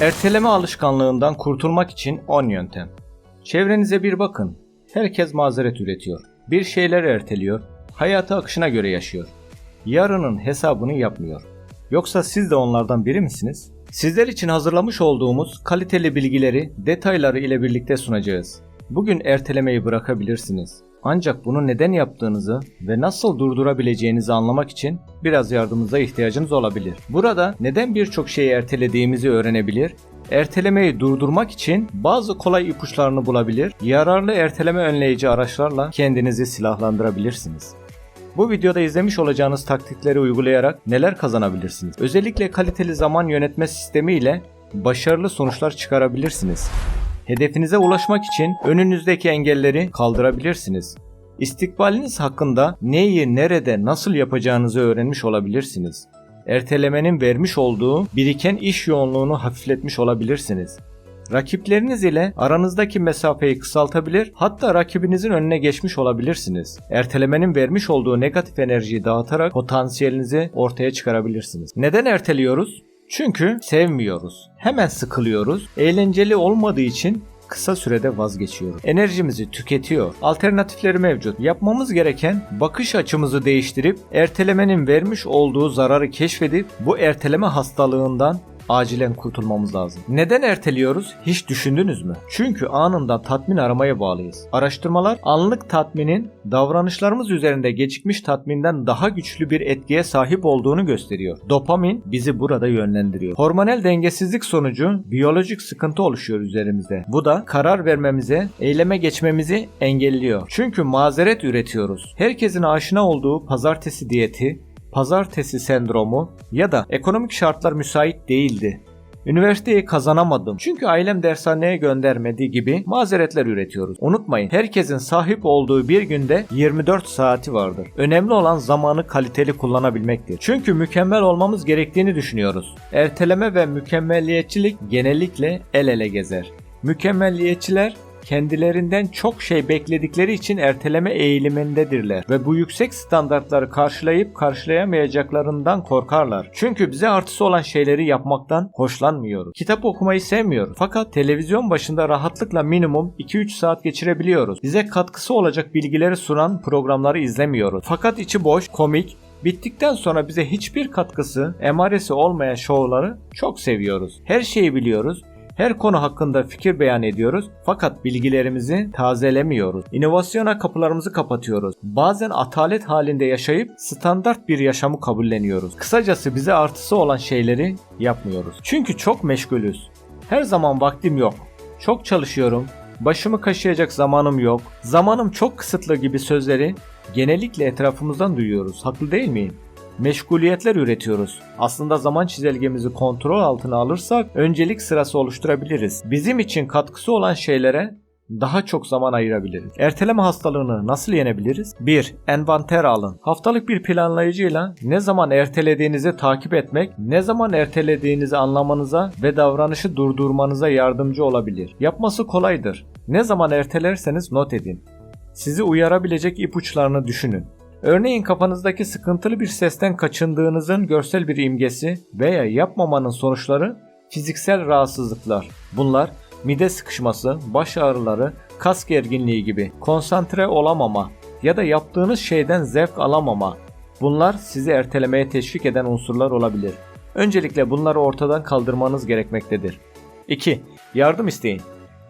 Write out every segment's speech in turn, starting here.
Erteleme alışkanlığından kurtulmak için 10 yöntem. Çevrenize bir bakın. Herkes mazeret üretiyor. Bir şeyler erteliyor. Hayatı akışına göre yaşıyor. Yarının hesabını yapmıyor. Yoksa siz de onlardan biri misiniz? Sizler için hazırlamış olduğumuz kaliteli bilgileri, detayları ile birlikte sunacağız. Bugün ertelemeyi bırakabilirsiniz. Ancak bunu neden yaptığınızı ve nasıl durdurabileceğinizi anlamak için biraz yardımınıza ihtiyacınız olabilir. Burada neden birçok şeyi ertelediğimizi öğrenebilir, ertelemeyi durdurmak için bazı kolay ipuçlarını bulabilir, yararlı erteleme önleyici araçlarla kendinizi silahlandırabilirsiniz. Bu videoda izlemiş olacağınız taktikleri uygulayarak neler kazanabilirsiniz? Özellikle kaliteli zaman yönetme sistemi ile başarılı sonuçlar çıkarabilirsiniz. Hedefinize ulaşmak için önünüzdeki engelleri kaldırabilirsiniz. İstikbaliniz hakkında neyi, nerede, nasıl yapacağınızı öğrenmiş olabilirsiniz. Ertelemenin vermiş olduğu biriken iş yoğunluğunu hafifletmiş olabilirsiniz. Rakipleriniz ile aranızdaki mesafeyi kısaltabilir, hatta rakibinizin önüne geçmiş olabilirsiniz. Ertelemenin vermiş olduğu negatif enerjiyi dağıtarak potansiyelinizi ortaya çıkarabilirsiniz. Neden erteliyoruz? Çünkü sevmiyoruz. Hemen sıkılıyoruz. Eğlenceli olmadığı için kısa sürede vazgeçiyoruz. Enerjimizi tüketiyor. Alternatifleri mevcut. Yapmamız gereken bakış açımızı değiştirip ertelemenin vermiş olduğu zararı keşfedip bu erteleme hastalığından acilen kurtulmamız lazım. Neden erteliyoruz? Hiç düşündünüz mü? Çünkü anında tatmin aramaya bağlıyız. Araştırmalar anlık tatminin davranışlarımız üzerinde gecikmiş tatminden daha güçlü bir etkiye sahip olduğunu gösteriyor. Dopamin bizi burada yönlendiriyor. Hormonal dengesizlik sonucu biyolojik sıkıntı oluşuyor üzerimizde. Bu da karar vermemize, eyleme geçmemizi engelliyor. Çünkü mazeret üretiyoruz. Herkesin aşina olduğu pazartesi diyeti, pazartesi sendromu ya da ekonomik şartlar müsait değildi. Üniversiteyi kazanamadım çünkü ailem dershaneye göndermedi gibi mazeretler üretiyoruz. Unutmayın herkesin sahip olduğu bir günde 24 saati vardır. Önemli olan zamanı kaliteli kullanabilmektir. Çünkü mükemmel olmamız gerektiğini düşünüyoruz. Erteleme ve mükemmelliyetçilik genellikle el ele gezer. Mükemmelliyetçiler kendilerinden çok şey bekledikleri için erteleme eğilimindedirler ve bu yüksek standartları karşılayıp karşılayamayacaklarından korkarlar. Çünkü bize artısı olan şeyleri yapmaktan hoşlanmıyoruz. Kitap okumayı sevmiyoruz. Fakat televizyon başında rahatlıkla minimum 2-3 saat geçirebiliyoruz. Bize katkısı olacak bilgileri sunan programları izlemiyoruz. Fakat içi boş, komik, Bittikten sonra bize hiçbir katkısı, emaresi olmayan şovları çok seviyoruz. Her şeyi biliyoruz her konu hakkında fikir beyan ediyoruz fakat bilgilerimizi tazelemiyoruz. İnovasyona kapılarımızı kapatıyoruz. Bazen atalet halinde yaşayıp standart bir yaşamı kabulleniyoruz. Kısacası bize artısı olan şeyleri yapmıyoruz. Çünkü çok meşgulüz. Her zaman vaktim yok. Çok çalışıyorum. Başımı kaşıyacak zamanım yok. Zamanım çok kısıtlı gibi sözleri genellikle etrafımızdan duyuyoruz. Haklı değil miyim? Meşguliyetler üretiyoruz. Aslında zaman çizelgemizi kontrol altına alırsak öncelik sırası oluşturabiliriz. Bizim için katkısı olan şeylere daha çok zaman ayırabiliriz. Erteleme hastalığını nasıl yenebiliriz? 1. Envanter alın. Haftalık bir planlayıcıyla ne zaman ertelediğinizi takip etmek, ne zaman ertelediğinizi anlamanıza ve davranışı durdurmanıza yardımcı olabilir. Yapması kolaydır. Ne zaman ertelerseniz not edin. Sizi uyarabilecek ipuçlarını düşünün. Örneğin kafanızdaki sıkıntılı bir sesten kaçındığınızın görsel bir imgesi veya yapmamanın sonuçları fiziksel rahatsızlıklar. Bunlar mide sıkışması, baş ağrıları, kas gerginliği gibi konsantre olamama ya da yaptığınız şeyden zevk alamama. Bunlar sizi ertelemeye teşvik eden unsurlar olabilir. Öncelikle bunları ortadan kaldırmanız gerekmektedir. 2. Yardım isteyin.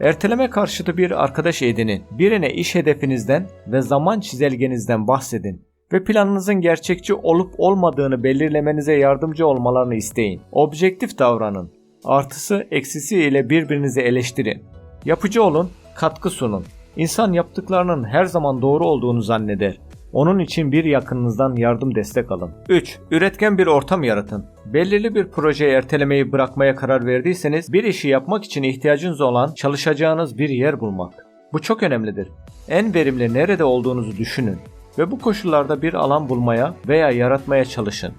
Erteleme karşıtı bir arkadaş edinin. Birine iş hedefinizden ve zaman çizelgenizden bahsedin ve planınızın gerçekçi olup olmadığını belirlemenize yardımcı olmalarını isteyin. Objektif davranın. Artısı eksisi ile birbirinizi eleştirin. Yapıcı olun, katkı sunun. İnsan yaptıklarının her zaman doğru olduğunu zanneder. Onun için bir yakınınızdan yardım destek alın. 3. Üretken bir ortam yaratın. Belirli bir projeyi ertelemeyi bırakmaya karar verdiyseniz bir işi yapmak için ihtiyacınız olan çalışacağınız bir yer bulmak. Bu çok önemlidir. En verimli nerede olduğunuzu düşünün ve bu koşullarda bir alan bulmaya veya yaratmaya çalışın.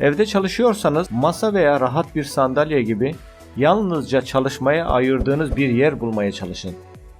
Evde çalışıyorsanız masa veya rahat bir sandalye gibi yalnızca çalışmaya ayırdığınız bir yer bulmaya çalışın.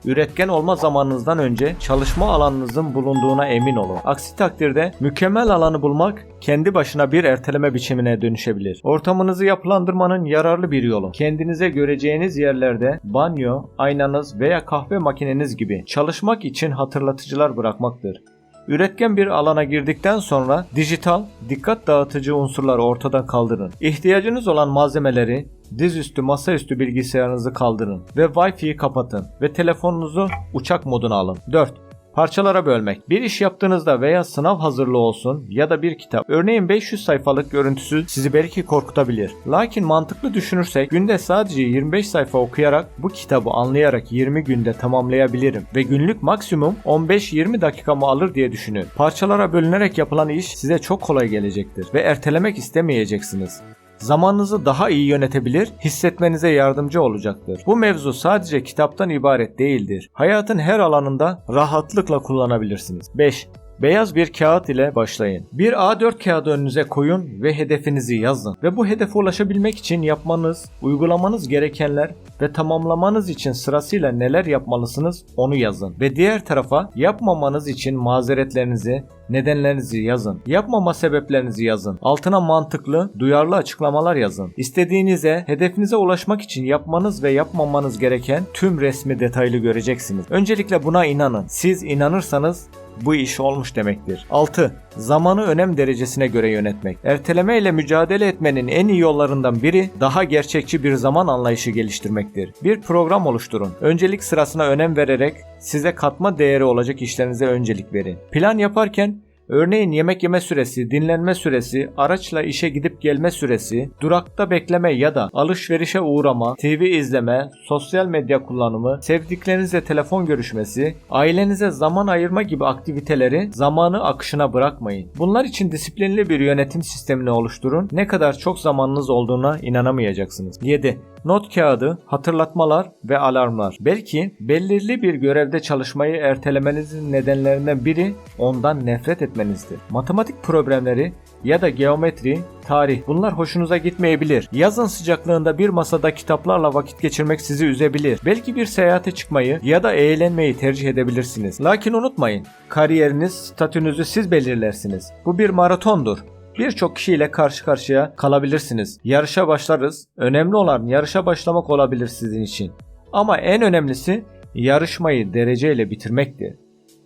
Üretken olma zamanınızdan önce çalışma alanınızın bulunduğuna emin olun. Aksi takdirde mükemmel alanı bulmak kendi başına bir erteleme biçimine dönüşebilir. Ortamınızı yapılandırmanın yararlı bir yolu. Kendinize göreceğiniz yerlerde banyo, aynanız veya kahve makineniz gibi çalışmak için hatırlatıcılar bırakmaktır. Üretken bir alana girdikten sonra dijital, dikkat dağıtıcı unsurları ortadan kaldırın. İhtiyacınız olan malzemeleri dizüstü masaüstü bilgisayarınızı kaldırın ve Wi-Fi'yi kapatın ve telefonunuzu uçak moduna alın. 4. Parçalara bölmek. Bir iş yaptığınızda veya sınav hazırlığı olsun ya da bir kitap. Örneğin 500 sayfalık görüntüsü sizi belki korkutabilir. Lakin mantıklı düşünürsek günde sadece 25 sayfa okuyarak bu kitabı anlayarak 20 günde tamamlayabilirim ve günlük maksimum 15-20 dakikamı alır diye düşünün. Parçalara bölünerek yapılan iş size çok kolay gelecektir ve ertelemek istemeyeceksiniz zamanınızı daha iyi yönetebilir, hissetmenize yardımcı olacaktır. Bu mevzu sadece kitaptan ibaret değildir. Hayatın her alanında rahatlıkla kullanabilirsiniz. 5. Beyaz bir kağıt ile başlayın. Bir A4 kağıdı önünüze koyun ve hedefinizi yazın. Ve bu hedefe ulaşabilmek için yapmanız, uygulamanız gerekenler ve tamamlamanız için sırasıyla neler yapmalısınız onu yazın. Ve diğer tarafa yapmamanız için mazeretlerinizi, nedenlerinizi yazın. Yapmama sebeplerinizi yazın. Altına mantıklı, duyarlı açıklamalar yazın. İstediğinize, hedefinize ulaşmak için yapmanız ve yapmamanız gereken tüm resmi detaylı göreceksiniz. Öncelikle buna inanın. Siz inanırsanız bu iş olmuş demektir. 6. Zamanı önem derecesine göre yönetmek. Erteleme ile mücadele etmenin en iyi yollarından biri daha gerçekçi bir zaman anlayışı geliştirmektir. Bir program oluşturun. Öncelik sırasına önem vererek size katma değeri olacak işlerinize öncelik verin. Plan yaparken Örneğin yemek yeme süresi, dinlenme süresi, araçla işe gidip gelme süresi, durakta bekleme ya da alışverişe uğrama, TV izleme, sosyal medya kullanımı, sevdiklerinizle telefon görüşmesi, ailenize zaman ayırma gibi aktiviteleri zamanı akışına bırakmayın. Bunlar için disiplinli bir yönetim sistemini oluşturun. Ne kadar çok zamanınız olduğuna inanamayacaksınız. 7. Not kağıdı, hatırlatmalar ve alarmlar. Belki belirli bir görevde çalışmayı ertelemenizin nedenlerinden biri ondan nefret etmenizdir. Matematik problemleri ya da geometri, tarih bunlar hoşunuza gitmeyebilir. Yazın sıcaklığında bir masada kitaplarla vakit geçirmek sizi üzebilir. Belki bir seyahate çıkmayı ya da eğlenmeyi tercih edebilirsiniz. Lakin unutmayın, kariyeriniz, statünüzü siz belirlersiniz. Bu bir maratondur. Birçok kişiyle karşı karşıya kalabilirsiniz. Yarışa başlarız. Önemli olan yarışa başlamak olabilir sizin için. Ama en önemlisi yarışmayı dereceyle bitirmektir.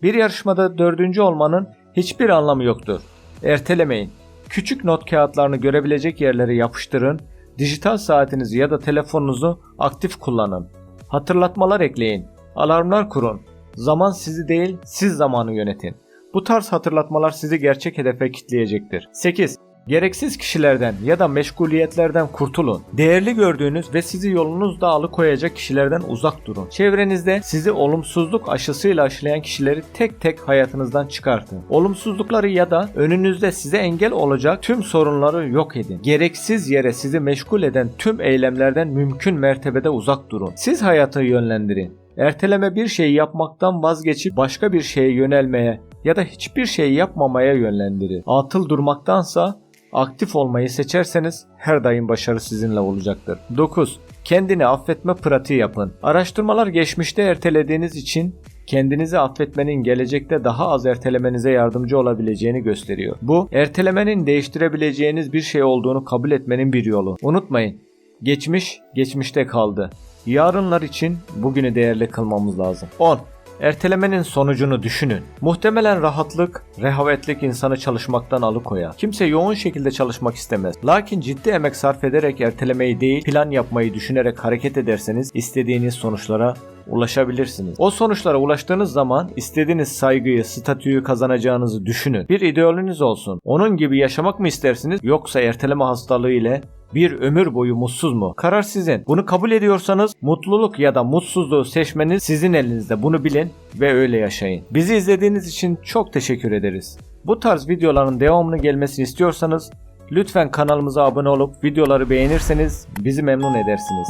Bir yarışmada dördüncü olmanın hiçbir anlamı yoktur. Ertelemeyin. Küçük not kağıtlarını görebilecek yerlere yapıştırın. Dijital saatinizi ya da telefonunuzu aktif kullanın. Hatırlatmalar ekleyin. Alarmlar kurun. Zaman sizi değil, siz zamanı yönetin. Bu tarz hatırlatmalar sizi gerçek hedefe kitleyecektir. 8. Gereksiz kişilerden ya da meşguliyetlerden kurtulun. Değerli gördüğünüz ve sizi yolunuzda alıkoyacak kişilerden uzak durun. Çevrenizde sizi olumsuzluk aşısıyla aşılayan kişileri tek tek hayatınızdan çıkartın. Olumsuzlukları ya da önünüzde size engel olacak tüm sorunları yok edin. Gereksiz yere sizi meşgul eden tüm eylemlerden mümkün mertebede uzak durun. Siz hayatı yönlendirin. Erteleme bir şeyi yapmaktan vazgeçip başka bir şeye yönelmeye ya da hiçbir şey yapmamaya yönlendirir. Atıl durmaktansa aktif olmayı seçerseniz her daim başarı sizinle olacaktır. 9. Kendini affetme pratiği yapın. Araştırmalar geçmişte ertelediğiniz için kendinizi affetmenin gelecekte daha az ertelemenize yardımcı olabileceğini gösteriyor. Bu, ertelemenin değiştirebileceğiniz bir şey olduğunu kabul etmenin bir yolu. Unutmayın, geçmiş geçmişte kaldı. Yarınlar için bugünü değerli kılmamız lazım. 10. Ertelemenin sonucunu düşünün. Muhtemelen rahatlık, rehavetlik insanı çalışmaktan alıkoyar. Kimse yoğun şekilde çalışmak istemez. Lakin ciddi emek sarf ederek ertelemeyi değil, plan yapmayı düşünerek hareket ederseniz istediğiniz sonuçlara ulaşabilirsiniz. O sonuçlara ulaştığınız zaman istediğiniz saygıyı, statüyü kazanacağınızı düşünün. Bir ideolünüz olsun. Onun gibi yaşamak mı istersiniz yoksa erteleme hastalığı ile bir ömür boyu mutsuz mu? Karar sizin. Bunu kabul ediyorsanız mutluluk ya da mutsuzluğu seçmeniz sizin elinizde. Bunu bilin ve öyle yaşayın. Bizi izlediğiniz için çok teşekkür ederiz. Bu tarz videoların devamını gelmesini istiyorsanız lütfen kanalımıza abone olup videoları beğenirseniz bizi memnun edersiniz.